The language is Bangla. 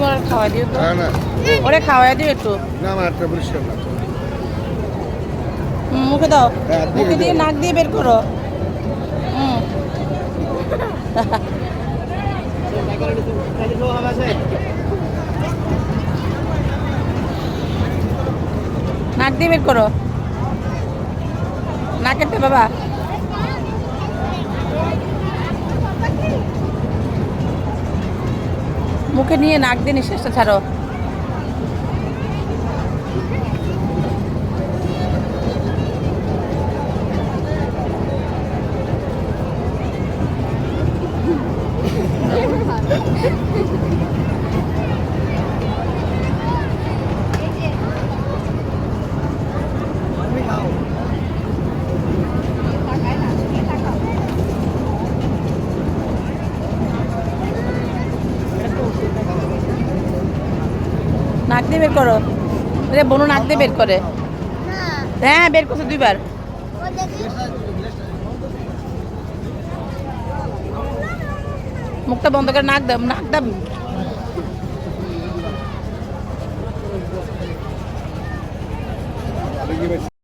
দিও তো। না না। ওরে দিও একটু। না আমার হাতটা পরিষ্কার না। মুখে দাও। হ্যাঁ, মুখে দিয়ে নাক দিয়ে বের করো। হুম। নাক দিয়ে বের করো। নাকেরটা বাবা। মুখে নিয়ে নাক দিয়ে নিঃশ্বাসটা ছাড়ো। নাক দিয়ে বের করো। রে বনু নাক দিয়ে বের করে। হ্যাঁ বের করছে দুইবার। মুখটা বন্ধ করে নাক দাও নাক দাও।